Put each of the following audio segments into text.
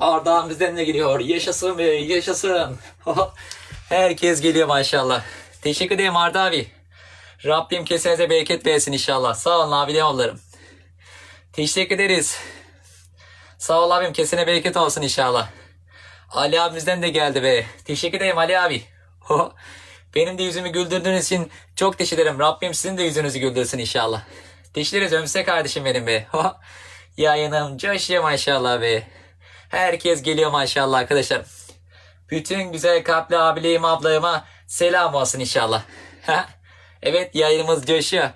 Ardahan bizden de geliyor. Yaşasın be yaşasın. Herkes geliyor maşallah. Teşekkür ederim Arda abi. Rabbim kesenize bereket versin inşallah. Sağ olun abilerim oğullarım. Teşekkür ederiz. Sağ ol abim kesene bereket olsun inşallah. Ali abimizden de geldi be. Teşekkür ederim Ali abi. Benim de yüzümü güldürdüğünüz için çok teşekkür ederim. Rabbim sizin de yüzünüzü güldürsün inşallah. Teşekkür ederiz Ömse kardeşim benim be. Yayınım coşuyor maşallah be. Herkes geliyor maşallah arkadaşlar. Bütün güzel kalpli abilerim ablayıma selam olsun inşallah. evet yayınımız coşuyor.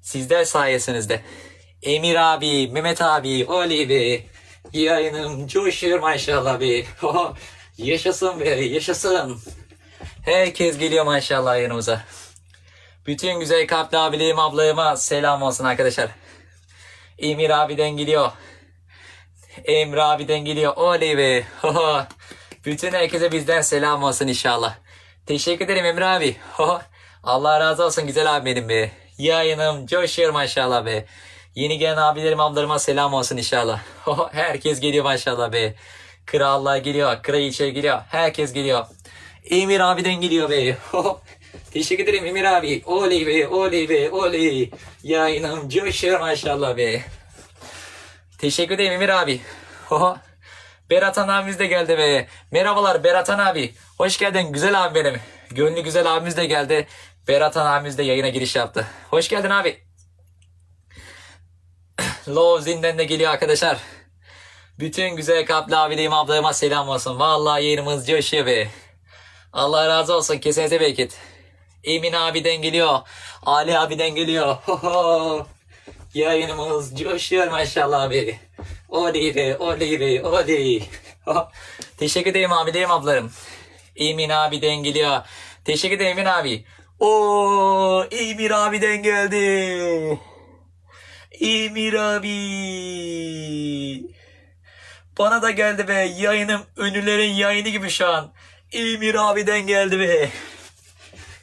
Sizler sayesinizde. Emir abi, Mehmet abi, Oli be. Yayınım coşuyor maşallah be. yaşasın be, yaşasın. Herkes geliyor maşallah yanımıza. Bütün güzel kalpli abilerim ablayıma selam olsun arkadaşlar. Emir abiden geliyor. Emre abiden geliyor. Oley be. Bütün herkese bizden selam olsun inşallah. Teşekkür ederim Emre abi. Allah razı olsun güzel abi benim be. Yayınım coşuyor maşallah be. Yeni gelen abilerim ablarıma selam olsun inşallah. Herkes geliyor maşallah be. Krallar geliyor. Kraliçe geliyor. Herkes geliyor. Emir abiden geliyor be. Teşekkür ederim Emir abi. Oley be, oley be, oley. Yayınım coşuyor maşallah be. Teşekkür ederim Emir abi. Oho. Beratan abimiz de geldi be. Merhabalar Beratan abi. Hoş geldin güzel abi benim. Gönlü güzel abimiz de geldi. Beratan abimiz de yayına giriş yaptı. Hoş geldin abi. Lozin'den de geliyor arkadaşlar. Bütün güzel kalpli abilerim ablalarıma selam olsun. Vallahi yerimiz coşuyor be. Allah razı olsun. Kesinize bereket. Emin abiden geliyor. Ali abiden geliyor. Yayınımız coşuyor maşallah abi. Oley be, oley be, oley. Teşekkür ederim abilerim ablarım. Emin abiden geliyor. Teşekkür ederim Emin abi. Oo, Emir abiden geldi. Emir abi. Bana da geldi be. Yayınım ünlülerin yayını gibi şu an. Emir abiden geldi be.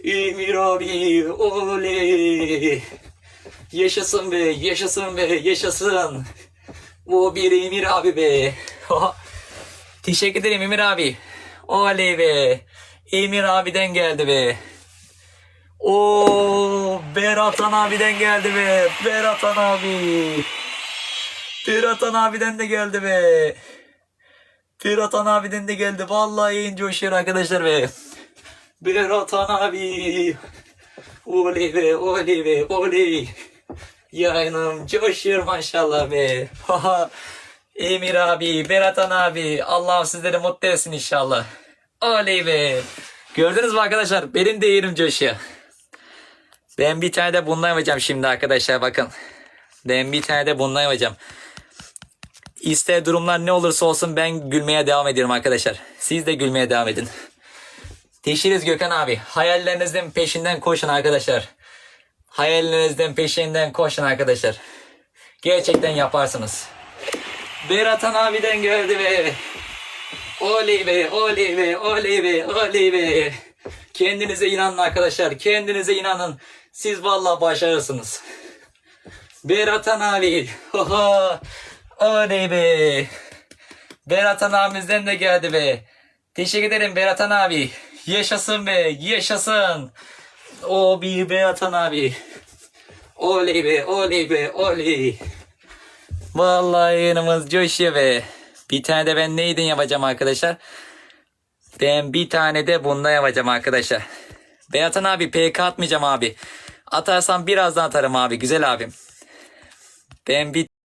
Emir abi oley. Yaşasın be, yaşasın be, yaşasın. O bir Emir abi be. Teşekkür ederim Emir abi. Oley be. Emir abiden geldi be. O Beratan abiden geldi be. Beratan abi. Beratan abiden de geldi be. Beratan abiden de geldi. Vallahi yayın coşuyor arkadaşlar be. Beratan abi. Oley be, oley be, oley. Yayınım coşuyor maşallah be. Emir abi, Beratan abi. Allah sizleri mutlu etsin inşallah. Oley be. Gördünüz mü arkadaşlar? Benim de yerim coşuyor. Ben bir tane de bundan yapacağım şimdi arkadaşlar bakın. Ben bir tane de bundan yapacağım. İster durumlar ne olursa olsun ben gülmeye devam ediyorum arkadaşlar. Siz de gülmeye devam edin. Teşhiriz Gökhan abi. Hayallerinizden peşinden koşun arkadaşlar. Hayallerinizden peşinden koşun arkadaşlar. Gerçekten yaparsınız. Beratan abiden geldi be. Oley be, oley be, oley be, oley be. Kendinize inanın arkadaşlar. Kendinize inanın. Siz vallahi başarırsınız. Beratan abi. Oha. Oley be. Beratan abimizden de geldi be. Teşekkür ederim Beratan abi. Yaşasın be, yaşasın. O bir Beratan abi. Oley be, oley be, oley. Vallahi yanımız coşuyor be. Bir tane de ben neyden yapacağım arkadaşlar? Ben bir tane de bunda yapacağım arkadaşlar. Beratan abi PK atmayacağım abi. Atarsam birazdan atarım abi. Güzel abim. Ben bir